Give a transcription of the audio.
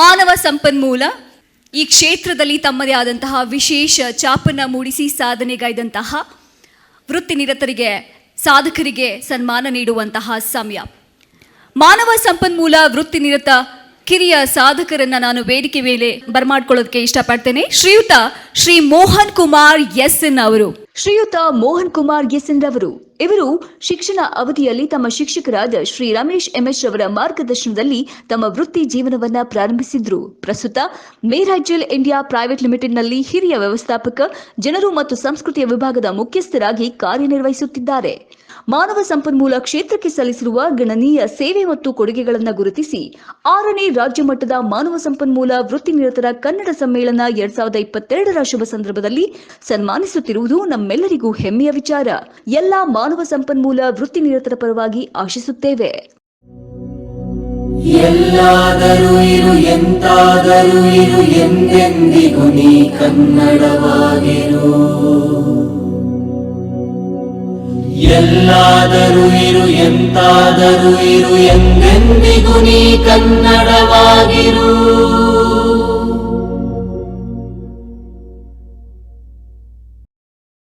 ಮಾನವ ಸಂಪನ್ಮೂಲ ಈ ಕ್ಷೇತ್ರದಲ್ಲಿ ತಮ್ಮದೇ ಆದಂತಹ ವಿಶೇಷ ಚಾಪನ್ನ ಮೂಡಿಸಿ ಸಾಧನೆಗೈದಂತಹ ವೃತ್ತಿ ನಿರತರಿಗೆ, ಸಾಧಕರಿಗೆ ಸನ್ಮಾನ ನೀಡುವಂತಹ ಸಮಯ. ಮಾನವ ಸಂಪನ್ಮೂಲ ವೃತ್ತಿ ನಿರತ ಕಿರಿಯ ಸಾಧಕರನ್ನ ನಾನು ವೇದಿಕೆ ಮೇಲೆ ಬರಮಾಡ್ಕೊಳ್ಳೋದಕ್ಕೆ ಇಷ್ಟಪಡ್ತೇನೆ. ಶ್ರೀಯುತ ಶ್ರೀ ಮೋಹನ್ ಕುಮಾರ್ ಎಸ್ ಎನ್ ಅವರು. ಶ್ರೀಯುತ ಮೋಹನ್ ಕುಮಾರ್ ಗೆಸಿಂದ್ ಅವರು ಇವರು ಶಿಕ್ಷಣ ಅವಧಿಯಲ್ಲಿ ತಮ್ಮ ಶಿಕ್ಷಕರಾದ ಶ್ರೀ ರಮೇಶ್ ಎಂಎಸ್ ಅವರ ಮಾರ್ಗದರ್ಶನದಲ್ಲಿ ತಮ್ಮ ವೃತ್ತಿ ಜೀವನವನ್ನ ಪ್ರಾರಂಭಿಸಿದ್ರು. ಪ್ರಸ್ತುತ ಮೇರಾಜಲ್ ಇಂಡಿಯಾ ಪ್ರೈವೇಟ್ ಲಿಮಿಟೆಡ್ನಲ್ಲಿ ಹಿರಿಯ ವ್ಯವಸ್ಥಾಪಕ, ಜನರು ಮತ್ತು ಸಂಸ್ಕೃತಿಯ ವಿಭಾಗದ ಮುಖ್ಯಸ್ಥರಾಗಿ ಕಾರ್ಯನಿರ್ವಹಿಸುತ್ತಿದ್ದಾರೆ. ಮಾನವ ಸಂಪನ್ಮೂಲ ಕ್ಷೇತ್ರಕ್ಕೆ ಸಲ್ಲಿಸಿರುವ ಗಣನೀಯ ಸೇವೆ ಮತ್ತು ಕೊಡುಗೆಗಳನ್ನು ಗುರುತಿಸಿ ಆರನೇ ರಾಜ್ಯ ಮಟ್ಟದ ಮಾನವ ಸಂಪನ್ಮೂಲ ವೃತ್ತಿ ನಿರತರ ಕನ್ನಡ ಸಮ್ಮೇಳನ ಎರಡ್ ಸಾವಿರದ ಇಪ್ಪತ್ತೆರಡರ ಶುಭ ಸಂದರ್ಭದಲ್ಲಿ ಸನ್ಮಾನಿಸುತ್ತಿರುವುದು ನಮ್ಮೆಲ್ಲರಿಗೂ ಹೆಮ್ಮೆಯ ವಿಚಾರ. ಎಲ್ಲ ಮಾನವ ಸಂಪನ್ಮೂಲ ವೃತ್ತಿ ನಿರತರ ಪರವಾಗಿ ಆಶಿಸುತ್ತೇವೆ. ಎಲ್ಲಾದರೂ ಇರು, ಎಂತಾದರೂ ಇರು, ಎಂದೆಂದಿಗೂ ನೀ ಕನ್ನಡವಾಗಿರು. ಎಲ್ಲಾದರೂ ಇರು, ಎಂತಾದರೂ ಇರು, ಎಂದೆಂದಿಗೂ ನೀ ಕನ್ನಡವಾಗಿರು.